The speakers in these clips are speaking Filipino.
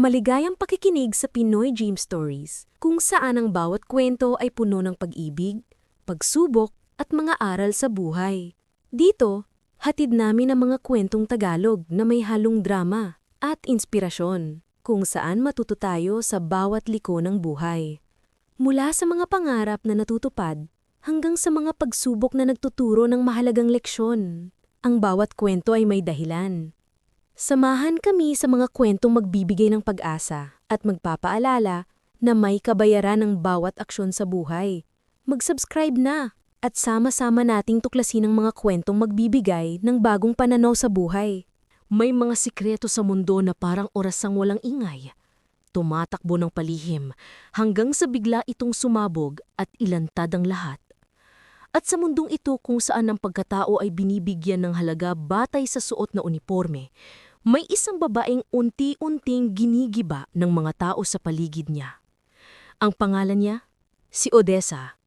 Maligayang pakikinig sa Pinoy Dream Stories, kung saan ang bawat kwento ay puno ng pag-ibig, pagsubok at mga aral sa buhay. Dito, hatid namin ang mga kwentong Tagalog na may halong drama at inspirasyon, kung saan matuto tayo sa bawat liko ng buhay. Mula sa mga pangarap na natutupad hanggang sa mga pagsubok na nagtuturo ng mahalagang leksyon. Ang bawat kwento ay may dahilan. Samahan kami sa mga kwentong magbibigay ng pag-asa at magpapaalala na may kabayaran ng bawat aksyon sa buhay. Mag-subscribe na at sama-sama nating tuklasin ang mga kwentong magbibigay ng bagong pananaw sa buhay. May mga sikreto sa mundo na parang orasang walang ingay. Tumatakbo ng palihim hanggang sa bigla itong sumabog at ilantad ang lahat. At sa mundong ito kung saan ang pagkatao ay binibigyan ng halaga batay sa suot na uniforme, may isang babaeng unti-unting ginigiba ng mga tao sa paligid niya. Ang pangalan niya? Si Odessa.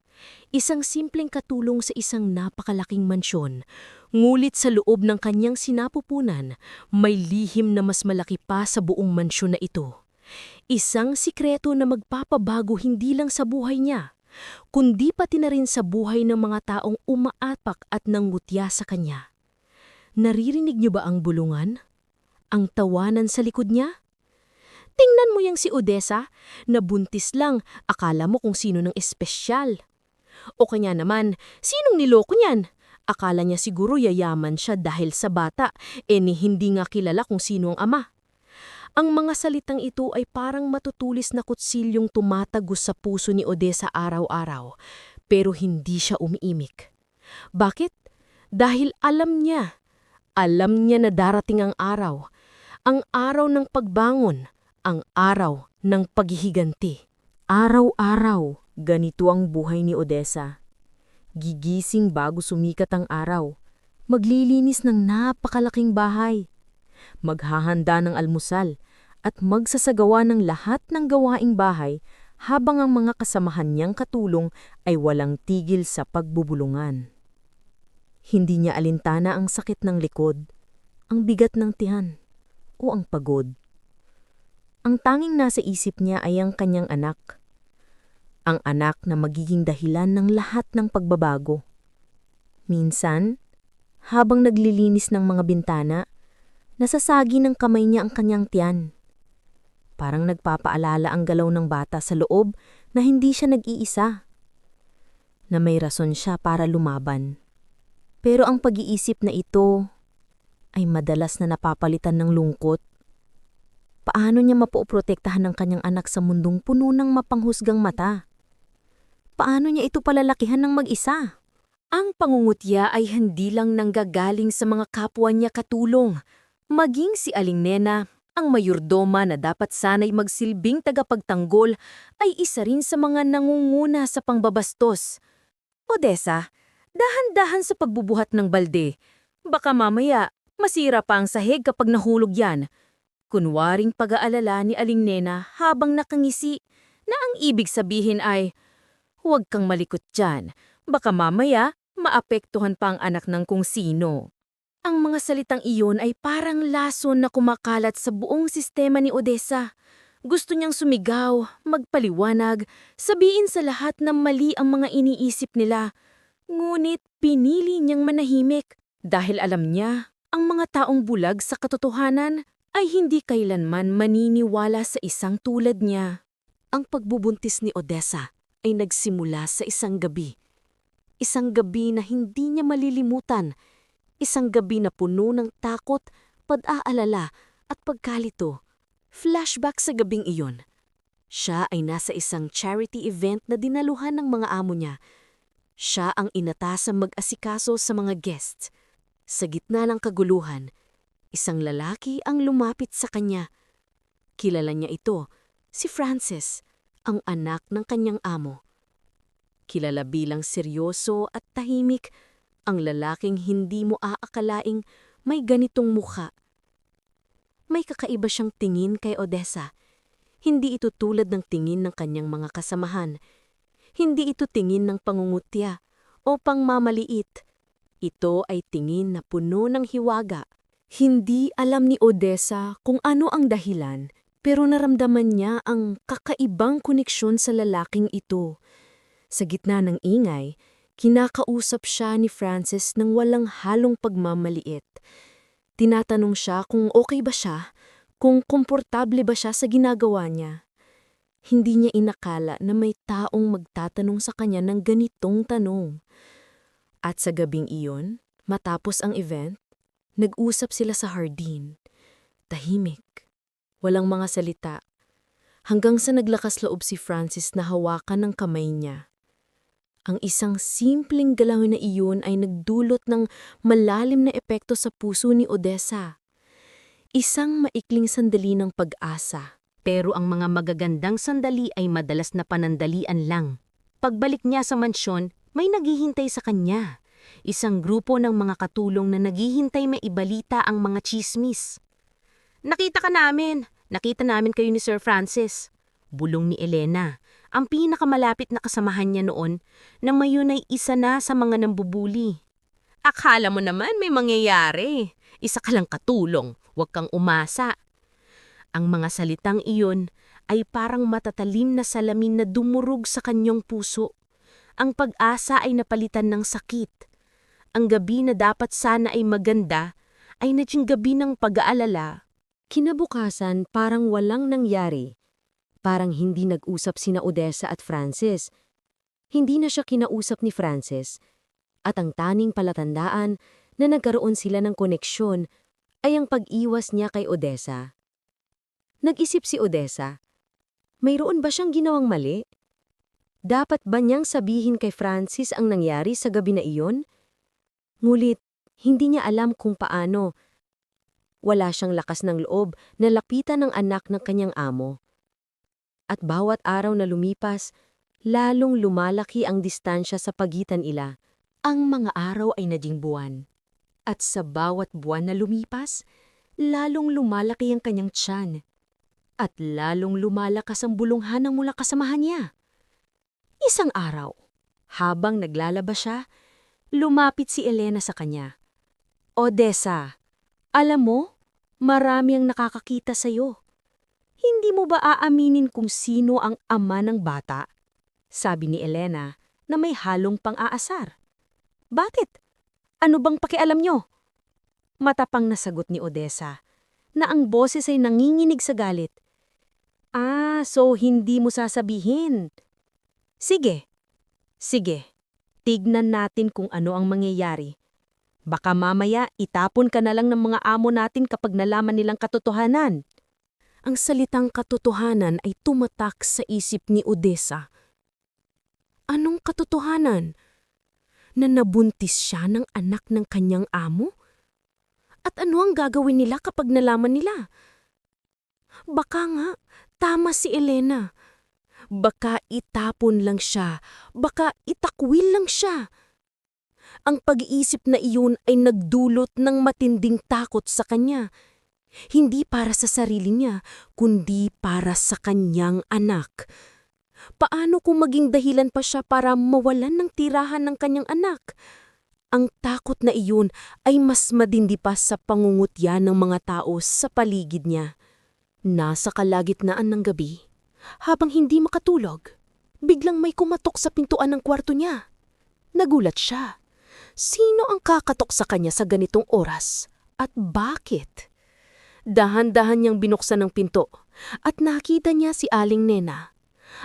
Isang simpleng katulong sa isang napakalaking mansyon, ngulit sa loob ng kanyang sinapupunan, may lihim na mas malaki pa sa buong mansyon na ito. Isang sikreto na magpapabago hindi lang sa buhay niya, kundi pati na rin sa buhay ng mga taong umaapak at nangutya sa kanya. Naririnig niyo ba ang bulungan? Ang tawanan sa likod niya? Tingnan mo yang si Odessa, nabuntis lang, akala mo kung sino ng espesyal. O kanya naman, sinong niloko niyan? Akala niya siguro yayaman siya dahil sa bata, e ni hindi nga kilala kung sino ang ama. Ang mga salitang ito ay parang matutulis na kutsilyong tumatagos sa puso ni Odessa araw-araw, pero hindi siya umiimik. Bakit? Dahil alam niya, alam niya na darating ang araw, ang araw ng pagbangon, ang araw ng paghihiganti. Araw-araw, ganito ang buhay ni Odessa. Gigising bago sumikat ang araw, maglilinis ng napakalaking bahay, maghahanda ng almusal, at magsasagawa ng lahat ng gawaing bahay habang ang mga kasamahan niyang katulong ay walang tigil sa pagbubulungan. Hindi niya alintana ang sakit ng likod, ang bigat ng tiyan, o ang pagod. Ang tanging nasa isip niya ay ang kanyang anak. Ang anak na magiging dahilan ng lahat ng pagbabago. Minsan, habang naglilinis ng mga bintana, nasasagi ng kamay niya ang kanyang tiyan. Parang nagpapaalala ang galaw ng bata sa loob na hindi siya nag-iisa. Na may rason siya para lumaban. Pero ang pag-iisip na ito ay madalas na napapalitan ng lungkot. Paano niya mapoprotektahan ng kanyang anak sa mundong puno ng mapanghusgang mata? Paano niya ito palalakihan ng mag-isa? Ang pangungutya ay hindi lang nanggagaling sa mga kapwa niya katulong. Maging si Aling Nena, ang mayurdoma na dapat sanay magsilbing tagapagtanggol, ay isa rin sa mga nangunguna sa pangbabastos. Odessa, dahan-dahan sa pagbubuhat ng balde. Baka mamaya Masira pa ang sahig kapag nahulog yan. Kunwaring pag-aalala ni Aling Nena habang nakangisi na ang ibig sabihin ay, huwag kang malikot dyan, baka mamaya maapektuhan pa ang anak ng kung sino. Ang mga salitang iyon ay parang lason na kumakalat sa buong sistema ni Odessa. Gusto niyang sumigaw, magpaliwanag, sabihin sa lahat na mali ang mga iniisip nila. Ngunit pinili niyang manahimik dahil alam niya ang mga taong bulag sa katotohanan ay hindi kailanman maniniwala sa isang tulad niya. Ang pagbubuntis ni Odessa ay nagsimula sa isang gabi. Isang gabi na hindi niya malilimutan. Isang gabi na puno ng takot, pag-aalala at pagkalito. Flashback sa gabing iyon. Siya ay nasa isang charity event na dinaluhan ng mga amo niya. Siya ang inatasang mag-asikaso sa mga guests. Sa gitna ng kaguluhan, isang lalaki ang lumapit sa kanya. Kilala niya ito, si Francis, ang anak ng kanyang amo. Kilala bilang seryoso at tahimik, ang lalaking hindi mo aakalaing may ganitong mukha. May kakaiba siyang tingin kay Odessa. Hindi ito tulad ng tingin ng kanyang mga kasamahan. Hindi ito tingin ng pangungutya o pangmamaliit. Ito ay tingin na puno ng hiwaga. Hindi alam ni Odessa kung ano ang dahilan, Pero naramdaman niya ang kakaibang koneksyon sa lalaking ito. Sa gitna ng ingay, kinakausap siya ni Francis ng walang halong pagmamaliit. Tinatanong siya kung okay ba siya, kung komportable ba siya sa ginagawa niya. Hindi niya inakala na may taong magtatanong sa kanya ng ganitong tanong. At sa gabing iyon, matapos ang event, nag-usap sila sa hardin. Tahimik. Walang mga salita. Hanggang sa naglakas loob si Francis na hawakan ng kamay niya. Ang isang simpleng galaw na iyon ay nagdulot ng malalim na epekto sa puso ni Odessa. Isang maikling sandali ng pag-asa. Pero ang mga magagandang sandali ay madalas na panandalian lang. Pagbalik niya sa mansyon, may naghihintay sa kanya. Isang grupo ng mga katulong na naghihintay may ibalita ang mga chismis. Nakita ka namin. Nakita namin kayo ni Sir Francis. Bulong ni Elena, ang pinakamalapit na kasamahan niya noon na mayon ay isa na sa mga nambubuli. Akala mo naman may mangyayari. Isa ka lang katulong, huwag kang umasa. Ang mga salitang iyon ay parang matatalim na salamin na dumurog sa kanyang puso. Ang pag-asa ay napalitan ng sakit. Ang gabi na dapat sana ay maganda ay naging gabi ng pag-aalala. Kinabukasan parang walang nangyari. Parang hindi nag-usap sina Odessa at Francis. Hindi na siya kinausap ni Francis. At ang taning palatandaan na nagkaroon sila ng koneksyon ay ang pag-iwas niya kay Odessa. Nag-isip si Odessa, mayroon ba siyang ginawang mali? Dapat ba niyang sabihin kay Francis ang nangyari sa gabi na iyon? Ngulit, hindi niya alam kung paano. Wala siyang lakas ng loob na lapitan ng anak ng kanyang amo. At bawat araw na lumipas, lalong lumalaki ang distansya sa pagitan ila. Ang mga araw ay naging buwan. At sa bawat buwan na lumipas, lalong lumalaki ang kanyang tiyan. At lalong lumalakas ang bulunghan ng mula kasamahan niya. Isang araw, habang naglalabas siya, lumapit si Elena sa kanya. Odessa, alam mo, marami ang nakakakita sa'yo. Hindi mo ba aaminin kung sino ang ama ng bata? Sabi ni Elena na may halong pang-aasar. Bakit? Ano bang pakialam nyo? Matapang na sagot ni Odessa na ang boses ay nanginginig sa galit. Ah, so hindi mo sasabihin. Sige, sige, tignan natin kung ano ang mangyayari. Baka mamaya itapon ka na lang ng mga amo natin kapag nalaman nilang katotohanan. Ang salitang katotohanan ay tumatak sa isip ni Odessa. Anong katotohanan? Na nabuntis siya ng anak ng kanyang amo? At ano ang gagawin nila kapag nalaman nila? Baka nga, tama si Elena. Baka itapon lang siya, baka itakwil lang siya. Ang pag-iisip na iyon ay nagdulot ng matinding takot sa kanya. Hindi para sa sarili niya, kundi para sa kanyang anak. Paano kung maging dahilan pa siya para mawalan ng tirahan ng kanyang anak? Ang takot na iyon ay mas madindi pa sa pangungutya ng mga tao sa paligid niya. Nasa kalagitnaan ng gabi, habang hindi makatulog, biglang may kumatok sa pintuan ng kwarto niya. Nagulat siya. Sino ang kakatok sa kanya sa ganitong oras? At bakit? Dahan-dahan niyang binuksan ang pinto at nakita niya si Aling Nena.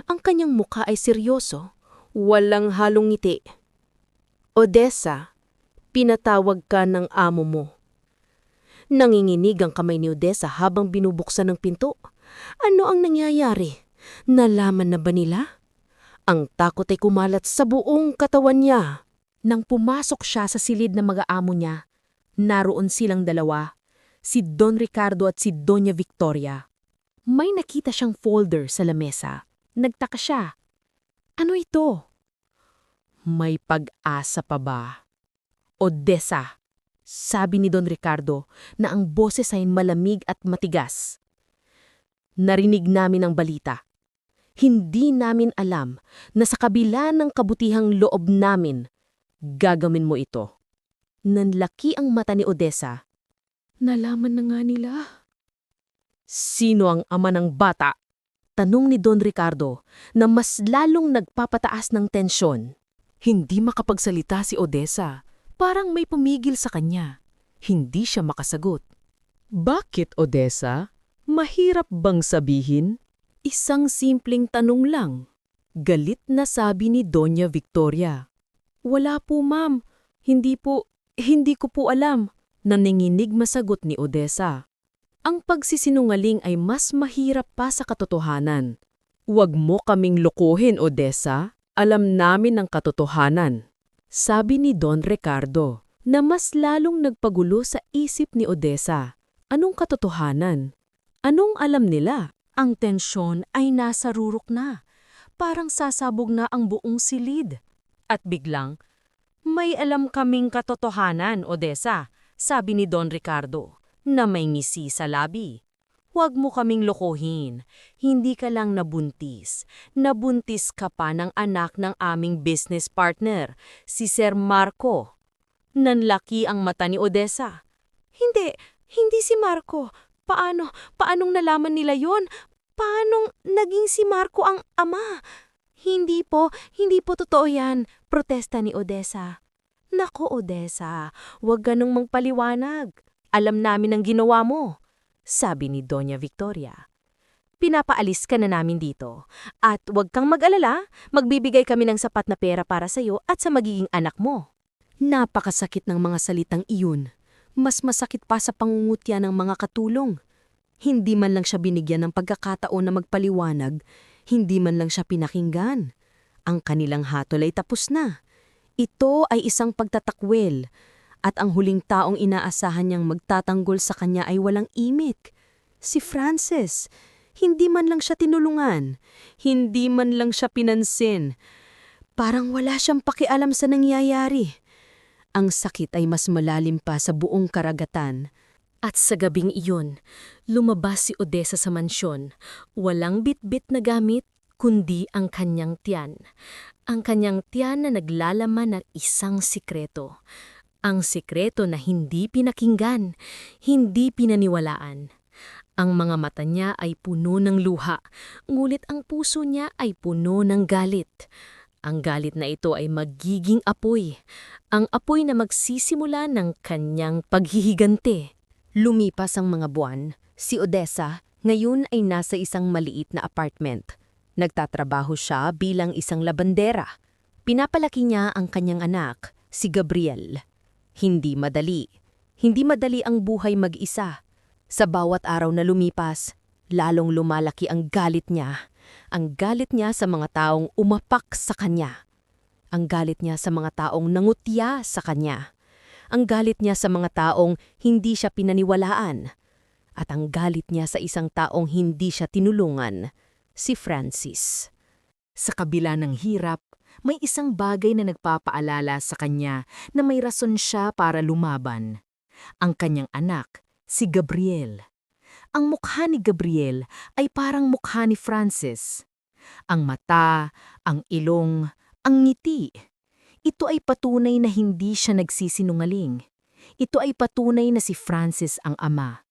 Ang kanyang mukha ay seryoso, walang halong ngiti. Odessa, pinatawag ka ng amo mo. Nanginginig ang kamay ni Odessa habang binubuksan ng pinto. Ano ang nangyayari? Nalaman na ba nila? Ang takot ay kumalat sa buong katawan niya. Nang pumasok siya sa silid ng mga amo niya, naroon silang dalawa, si Don Ricardo at si Doña Victoria. May nakita siyang folder sa lamesa. Nagtaka siya. Ano ito? May pag-asa pa ba? Odessa, sabi ni Don Ricardo na ang boses ay malamig at matigas. Narinig namin ang balita. Hindi namin alam na sa kabila ng kabutihang loob namin, gagawin mo ito. Nanlaki ang mata ni Odessa. Nalaman na nga nila. Sino ang ama ng bata? Tanong ni Don Ricardo na mas lalong nagpapataas ng tensyon. Hindi makapagsalita si Odessa. Parang may pumigil sa kanya. Hindi siya makasagot. Bakit, Odessa? Mahirap bang sabihin? Isang simpleng tanong lang. Galit na sabi ni Doña Victoria. Wala po, ma'am. Hindi po, hindi ko po alam. Naninginig masagot ni Odessa. Ang pagsisinungaling ay mas mahirap pa sa katotohanan. Huwag mo kaming lokohin, Odessa. Alam namin ang katotohanan. Sabi ni Don Ricardo na mas lalong nagpagulo sa isip ni Odessa. Anong katotohanan? Anong alam nila? Ang tensyon ay nasa rurok na. Parang sasabog na ang buong silid. At biglang, may alam kaming katotohanan, Odessa, sabi ni Don Ricardo, na may ngisi sa labi. Huwag mo kaming lokohin. Hindi ka lang nabuntis. Nabuntis ka pa ng anak ng aming business partner, si Sir Marco. Nanlaki ang mata ni Odessa. Hindi, hindi si Marco. Paano, paanong nalaman nila yon? Paanong naging si Marco ang ama? Hindi po, hindi po totoo yan, protesta ni Odessa. Nako Odessa, huwag ganong magpaliwanag. Alam namin ang ginawa mo, sabi ni Doña Victoria. Pinapaalis ka na namin dito. At huwag kang mag-alala, magbibigay kami ng sapat na pera para sa'yo at sa magiging anak mo. Napakasakit ng mga salitang iyon. Mas masakit pa sa pangungutya ng mga katulong. Hindi man lang siya binigyan ng pagkakataon na magpaliwanag, hindi man lang siya pinakinggan. Ang kanilang hatol ay tapos na. Ito ay isang pagtatakwil, at ang huling taong inaasahan niyang magtatanggol sa kanya ay walang imik. Si Frances. Hindi man lang siya tinulungan. Hindi man lang siya pinansin. Parang wala siyang pakialam sa nangyayari. Ang sakit ay mas malalim pa sa buong karagatan. At sa gabing iyon, lumabas si Odessa sa mansyon. Walang bitbit na gamit, kundi ang kanyang tiyan. Ang kanyang tiyan na naglalaman ng isang sikreto. Ang sikreto na hindi pinakinggan, hindi pinaniwalaan. Ang mga mata niya ay puno ng luha, ngulit ang puso niya ay puno ng galit. Ang galit na ito ay magiging apoy, ang apoy na magsisimula ng kanyang paghihigante. Lumipas ang mga buwan, si Odessa ngayon ay nasa isang maliit na apartment. Nagtatrabaho siya bilang isang labandera. Pinapalaki niya ang kanyang anak, si Gabriel. Hindi madali. Hindi madali ang buhay mag-isa. Sa bawat araw na lumipas, lalong lumalaki ang galit niya. Ang galit niya sa mga taong umapak sa kanya. Ang galit niya sa mga taong nangutya sa kanya. Ang galit niya sa mga taong hindi siya pinaniwalaan. At ang galit niya sa isang taong hindi siya tinulungan, si Francis. Sa kabila ng hirap, may isang bagay na nagpapaalala sa kanya na may rason siya para lumaban. Ang kanyang anak, si Gabriel. Ang mukha ni Gabriel ay parang mukha ni Francis. Ang mata, ang ilong, ang ngiti. Ito ay patunay na hindi siya nagsisinungaling. Ito ay patunay na si Francis ang ama.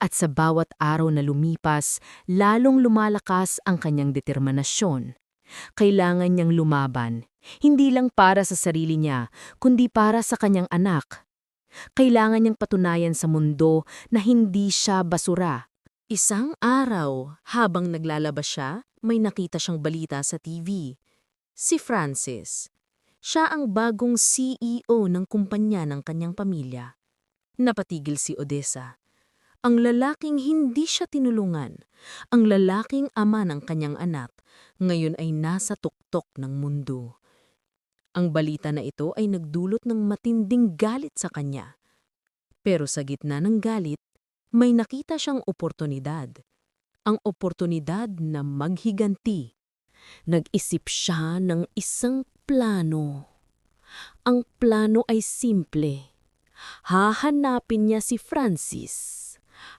At sa bawat araw na lumipas, lalong lumalakas ang kanyang determinasyon. Kailangan niyang lumaban, hindi lang para sa sarili niya, kundi para sa kanyang anak. Kailangan niyang patunayan sa mundo na hindi siya basura. Isang araw, habang naglalabas siya, may nakita siyang balita sa TV. Si Francis. Siya ang bagong CEO ng kumpanya ng kanyang pamilya. Napatigil si Odessa. Ang lalaking hindi siya tinulungan, ang lalaking ama ng kanyang anak, ngayon ay nasa tuktok ng mundo. Ang balita na ito ay nagdulot ng matinding galit sa kanya. Pero sa gitna ng galit, may nakita siyang oportunidad. Ang oportunidad na maghiganti. Nag-isip siya ng isang plano. Ang plano ay simple. Hahanapin niya si Francis.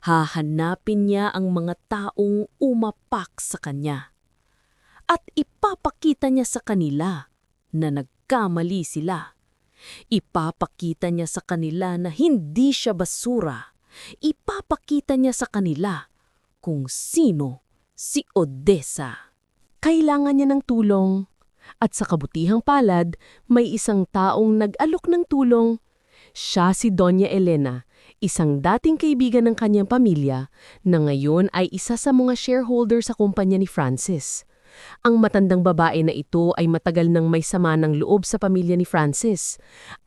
Hahanapin niya ang mga taong umapak sa kanya. At ipapakita niya sa kanila na nagkamali sila. Ipapakita niya sa kanila na hindi siya basura. Ipapakita niya sa kanila kung sino si Odessa. Kailangan niya ng tulong. At sa kabutihang palad, may isang taong nag-alok ng tulong. Siya si Doña Elena, isang dating kaibigan ng kanyang pamilya na ngayon ay isa sa mga shareholder sa kumpanya ni Francis. Ang matandang babae na ito ay matagal nang may sama ng loob sa pamilya ni Francis.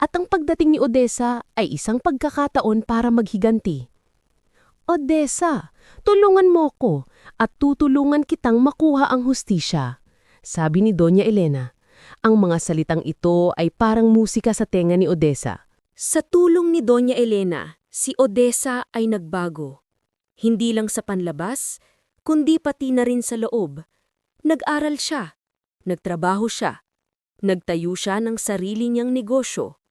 At ang pagdating ni Odessa ay isang pagkakataon para maghiganti. Odessa, tulungan mo ko at tutulungan kitang makuha ang hustisya. Sabi ni Doña Elena. Ang mga salitang ito ay parang musika sa tenga ni Odessa. Sa tulong ni Doña Elena, si Odessa ay nagbago. Hindi lang sa panlabas, kundi pati na rin sa loob. Nag-aral siya, nagtrabaho siya, nagtayo siya ng sarili niyang negosyo.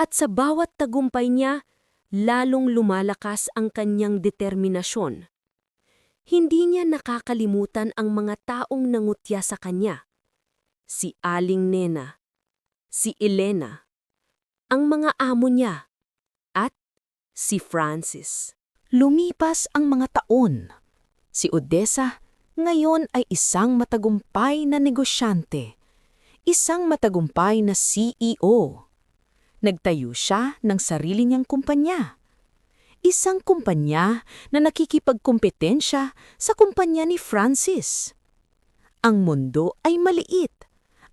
At sa bawat tagumpay niya, lalong lumalakas ang kanyang determinasyon. Hindi niya nakakalimutan ang mga taong nangutya sa kanya. Si Aling Nena, si Elena, ang mga amo niya, at si Francis. Lumipas ang mga taon. Si Odessa ngayon ay isang matagumpay na negosyante. Isang matagumpay na CEO. Nagtayo siya ng sarili niyang kumpanya. Isang kumpanya na nakikipagkompetensya sa kumpanya ni Francis. Ang mundo ay maliit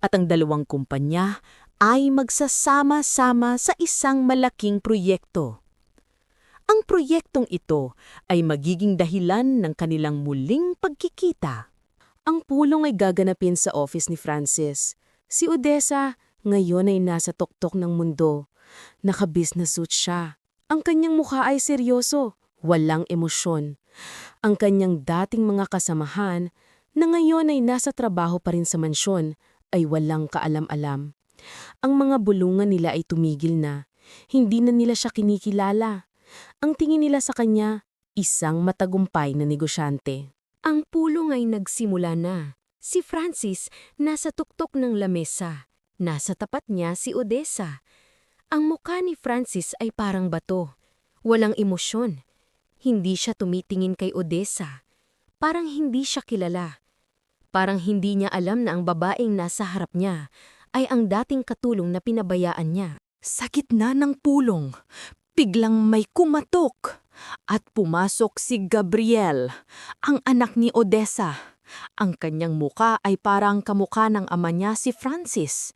at ang dalawang kumpanya ay magsasama-sama sa isang malaking proyekto. Ang proyektong ito ay magiging dahilan ng kanilang muling pagkikita. Ang pulong ay gaganapin sa office ni Francis. Si Odessa ngayon ay nasa tuktok ng mundo. Naka-business suit siya. Ang kanyang mukha ay seryoso, walang emosyon. Ang kanyang dating mga kasamahan na ngayon ay nasa trabaho pa rin sa mansyon ay walang kaalam-alam. Ang mga bulungan nila ay tumigil na. Hindi na nila siya kinikilala. Ang tingin nila sa kanya, isang matagumpay na negosyante. Ang pulong ay nagsimula na. Si Francis nasa tuktok ng lamesa. Nasa tapat niya si Odessa. Ang mukha ni Francis ay parang bato. Walang emosyon. Hindi siya tumitingin kay Odessa. Parang hindi siya kilala. Parang hindi niya alam na ang babaeng nasa harap niya ay ang dating katulong na pinabayaan niya. Sa gitna ng pulong, biglang may kumatok at pumasok si Gabriel, ang anak ni Odessa. Ang kanyang muka ay parang kamukha ng ama niya si Francis.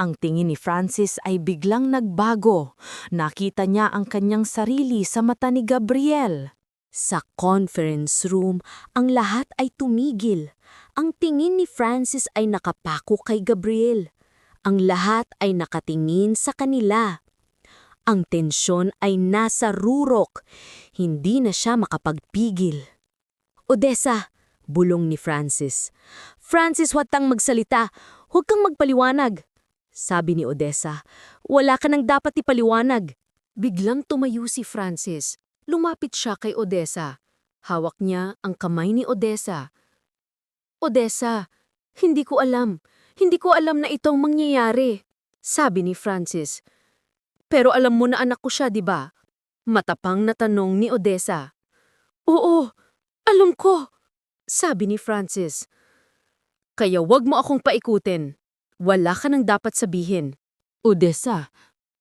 Ang tingin ni Francis ay biglang nagbago. Nakita niya ang kanyang sarili sa mata ni Gabriel. Sa conference room, ang lahat ay tumigil. Ang tingin ni Francis ay nakapako kay Gabriel. Ang lahat ay nakatingin sa kanila. Ang tensyon ay nasa rurok. Hindi na siya makapagpigil. Odessa, bulong ni Francis. Francis, huwag kang magsalita. Huwag kang magpaliwanag. Sabi ni Odessa, wala ka nang dapat ipaliwanag. Biglang tumayo si Francis. Lumapit siya kay Odessa. Hawak niya ang kamay ni Odessa. Odessa, hindi ko alam. Hindi ko alam na itong mangyayari. Sabi ni Francis. Pero alam mo na anak ko siya, di ba? Matapang na tanong ni Odessa. Oo, alam ko. Sabi ni Francis. Kaya wag mo akong paikutin. Wala ka nang dapat sabihin. Odessa,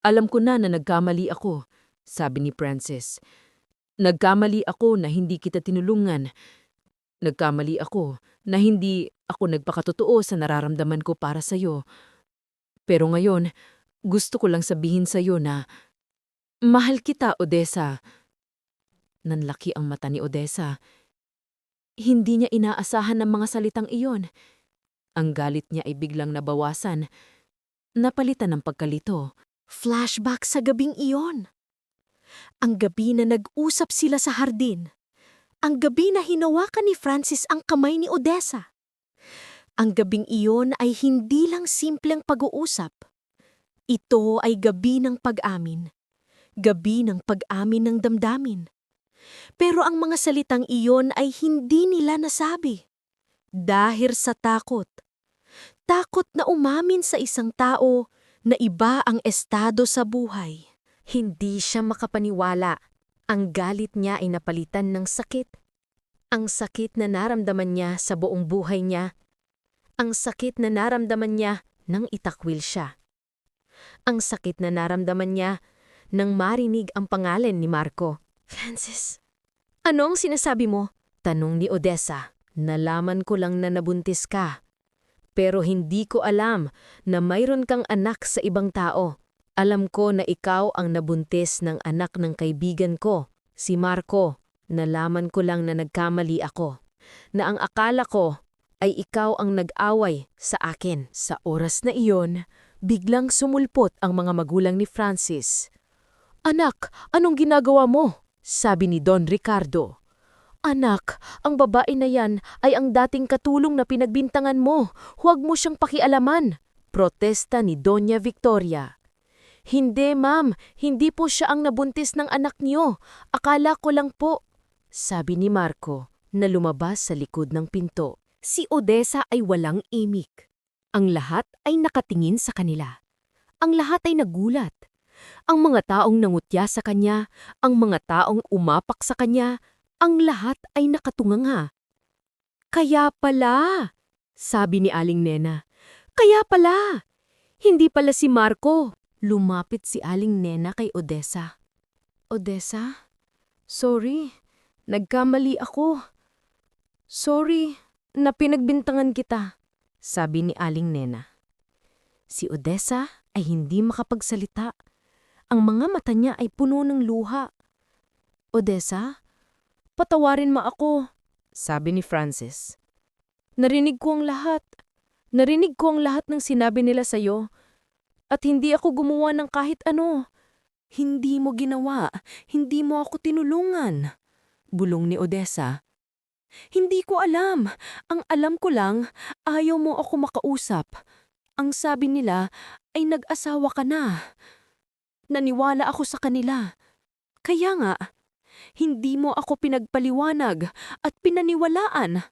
alam ko na na nagkamali ako, sabi ni Francis. Nagkamali ako na hindi kita tinulungan. Nagkamali ako na hindi ako nagpakatotoo sa nararamdaman ko para sa'yo. Pero ngayon, gusto ko lang sabihin sa'yo na mahal kita, Odessa. Nanlaki ang mata ni Odessa. Hindi niya inaasahan ng mga salitang iyon. Ang galit niya ay biglang nabawasan. Napalitan ng pagkalito. Flashback sa gabing iyon. Ang gabi na nag-usap sila sa hardin. Ang gabi na hinawakan ni Francis ang kamay ni Odessa. Ang gabing iyon ay hindi lang simpleng pag-uusap. Ito ay gabi ng pag-amin. Gabi ng pag-amin ng damdamin. Pero ang mga salitang iyon ay hindi nila nasabi. Dahil sa takot. Takot na umamin sa isang tao na iba ang estado sa buhay. Hindi siya makapaniwala. Ang galit niya ay napalitan ng sakit. Ang sakit na naramdaman niya sa buong buhay niya. Ang sakit na naramdaman niya nang itakwil siya. Ang sakit na naramdaman niya nang marinig ang pangalan ni Marco. Francis, anong sinasabi mo? Tanong ni Odessa. Nalaman ko lang na nabuntis ka. Pero hindi ko alam na mayroon kang anak sa ibang tao. Alam ko na ikaw ang nabuntis ng anak ng kaibigan ko, si Marco. Nalaman ko lang na nagkamali ako. Na ang akala ko ay ikaw ang nag-away sa akin. Sa oras na iyon, biglang sumulpot ang mga magulang ni Francis. Anak, anong ginagawa mo? Sabi ni Don Ricardo. Anak, ang babae na yan ay ang dating katulong na pinagbintangan mo. Huwag mo siyang pakialaman. Protesta ni Doña Victoria. Hindi, ma'am. Hindi po siya ang nabuntis ng anak niyo. Akala ko lang po. Sabi ni Marco na lumabas sa likod ng pinto. Si Odessa ay walang imik. Ang lahat ay nakatingin sa kanila. Ang lahat ay nagulat. Ang mga taong nangutya sa kanya, ang mga taong umapak sa kanya, ang lahat ay nakatunganga. Kaya pala, sabi ni Aling Nena. Kaya pala, hindi pala si Marco. Lumapit si Aling Nena kay Odessa. Odessa, sorry, nagkamali ako. Sorry, na pinagbintangan kita, sabi ni Aling Nena. Si Odessa ay hindi makapagsalita. Ang mga mata niya ay puno ng luha. Odessa, Patawarin mo ako, sabi ni Francis. Narinig ko ang lahat. Narinig ko ang lahat ng sinabi nila sa'yo. At hindi ako gumawa ng kahit ano. Hindi mo ginawa. Hindi mo ako tinulungan. Bulong ni Odessa. Hindi ko alam. Ang alam ko lang, ayaw mo ako makausap. Ang sabi nila ay nag-asawa ka na. Naniwala ako sa kanila. Kaya nga, hindi mo ako pinagpaliwanag at pinaniwalaan.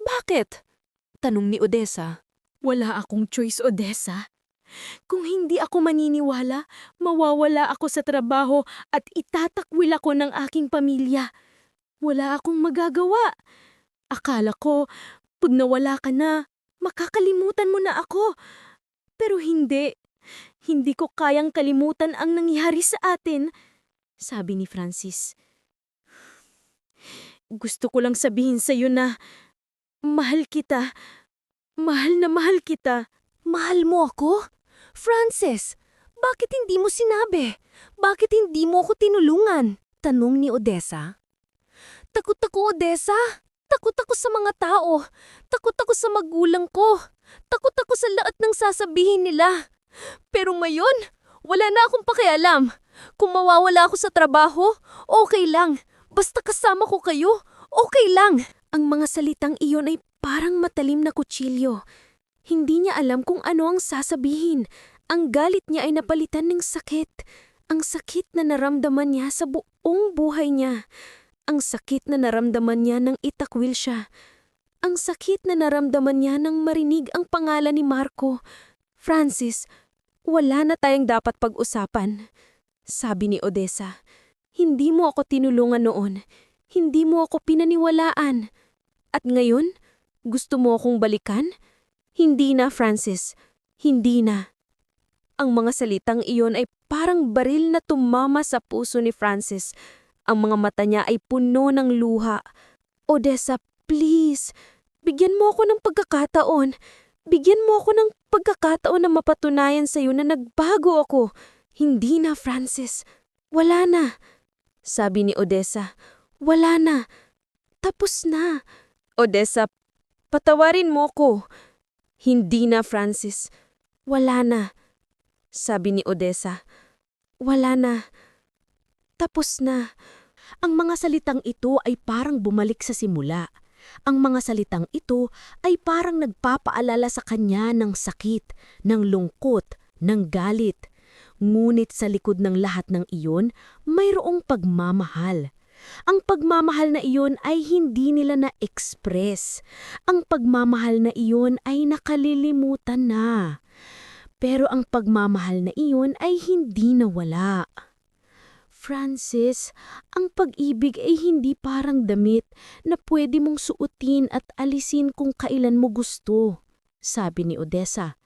Bakit? Tanong ni Odessa. Wala akong choice, Odessa. Kung hindi ako maniniwala, mawawala ako sa trabaho at itatakwil ako ng aking pamilya. Wala akong magagawa. Akala ko, pag nawala ka na, makakalimutan mo na ako. Pero hindi. Hindi ko kayang kalimutan ang nangyari sa atin, sabi ni Francis. Gusto ko lang sabihin sa iyo na mahal kita. Mahal na mahal kita. Mahal mo ako? Frances, bakit hindi mo sinabi? Bakit hindi mo ako tinulungan? Tanong ni Odessa. Takot ako, Odessa. Takot ako sa mga tao. Takot ako sa magulang ko. Takot ako sa lahat ng sasabihin nila. Pero ngayon, wala na akong pakialam. Kung mawawala ako sa trabaho, okay lang. Basta kasama ko kayo, okay lang. Ang mga salitang iyon ay parang matalim na kutsilyo. Hindi niya alam kung ano ang sasabihin. Ang galit niya ay napalitan ng sakit. Ang sakit na naramdaman niya sa buong buhay niya. Ang sakit na naramdaman niya nang itakwil siya. Ang sakit na naramdaman niya nang marinig ang pangalan ni Marco. Francis, wala na tayong dapat pag-usapan. Sabi ni Odessa. Hindi mo ako tinulungan noon. Hindi mo ako pinaniwalaan. At ngayon, gusto mo akong balikan? Hindi na, Francis. Hindi na. Ang mga salitang iyon ay parang baril na tumama sa puso ni Francis. Ang mga mata niya ay puno ng luha. Odessa, please. Bigyan mo ako ng pagkakataon. Bigyan mo ako ng pagkakataon na mapatunayan sa iyo na nagbago ako. Hindi na, Francis. Wala na. Sabi ni Odessa, wala na. Tapos na. Odessa, patawarin mo ko. Hindi na, Francis. Wala na. Sabi ni Odessa, wala na. Tapos na. Ang mga salitang ito ay parang bumalik sa simula. Ang mga salitang ito ay parang nagpapaalala sa kanya ng sakit, ng lungkot, ng galit. Ngunit sa likod ng lahat ng iyon, mayroong pagmamahal. Ang pagmamahal na iyon ay hindi nila na-express. Ang pagmamahal na iyon ay nakalilimutan na. Pero ang pagmamahal na iyon ay hindi nawala. Francis, ang pag-ibig ay hindi parang damit na pwede mong suotin at alisin kung kailan mo gusto, sabi ni Odessa.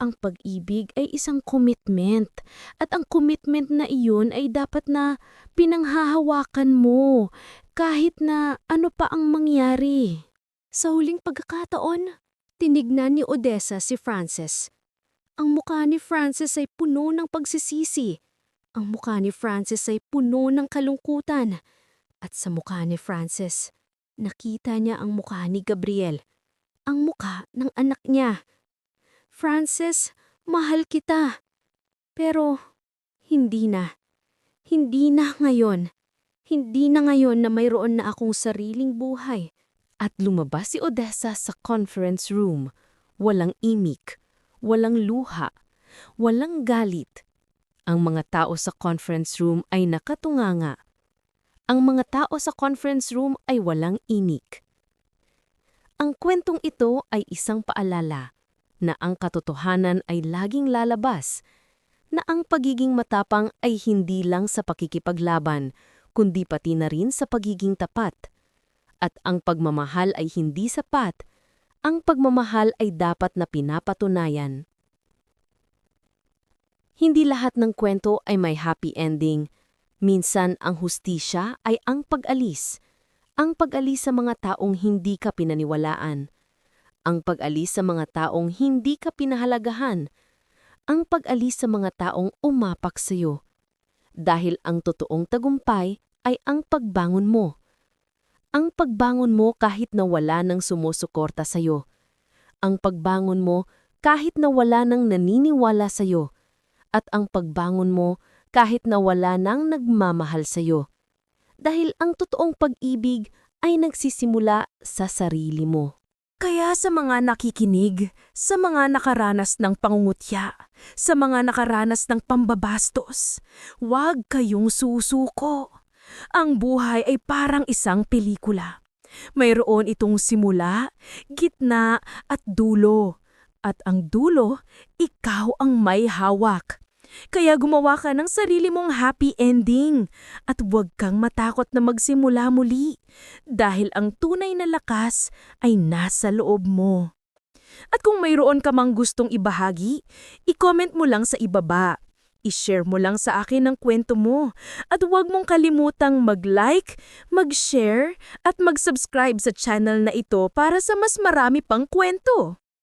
Ang pag-ibig ay isang commitment at ang commitment na iyon ay dapat na pinanghahawakan mo kahit na ano pa ang mangyari. Sa huling pagkakataon, tinignan ni Odessa si Francis. Ang mukha ni Francis ay puno ng pagsisisi. Ang mukha ni Francis ay puno ng kalungkutan. At sa mukha ni Francis, nakita niya ang mukha ni Gabriel. Ang mukha ng anak niya. Francis, mahal kita. Pero, hindi na. Hindi na ngayon. Hindi na ngayon na mayroon na akong sariling buhay. At lumabas si Odessa sa conference room. Walang imik, walang luha, walang galit. Ang mga tao sa conference room ay nakatunganga. Ang mga tao sa conference room ay walang inik. Ang kwentong ito ay isang paalala na ang katotohanan ay laging lalabas, na ang pagiging matapang ay hindi lang sa pakikipaglaban, kundi pati na rin sa pagiging tapat. At ang pagmamahal ay hindi sapat, ang pagmamahal ay dapat na pinapatunayan. Hindi lahat ng kwento ay may happy ending. Minsan ang hustisya ay ang pag-alis. Ang pag-alis sa mga taong hindi ka pinaniwalaan. Ang pag-alis sa mga taong hindi ka pinahalagahan. Ang pag-alis sa mga taong umapak sa iyo. Dahil ang totoong tagumpay ay ang pagbangon mo. Ang pagbangon mo kahit na wala nang sumusuporta sa iyo. Ang pagbangon mo kahit na wala nang naniniwala sa iyo. At ang pagbangon mo kahit na wala nang nagmamahal sa iyo. Dahil ang totoong pag-ibig ay nagsisimula sa sarili mo. Kaya sa mga nakikinig, sa mga nakaranas ng pangungutya, sa mga nakaranas ng pambabastos, huwag kayong susuko. Ang buhay ay parang isang pelikula. Mayroon itong simula, gitna at dulo. At ang dulo, ikaw ang may hawak. Kaya gumawa ka ng sarili mong happy ending at huwag kang matakot na magsimula muli dahil ang tunay na lakas ay nasa loob mo. At kung mayroon ka mang gustong ibahagi, i-comment mo lang sa ibaba. I-share mo lang sa akin ang kwento mo. At huwag mong kalimutang mag-like, mag-share at mag-subscribe sa channel na ito para sa mas marami pang kwento.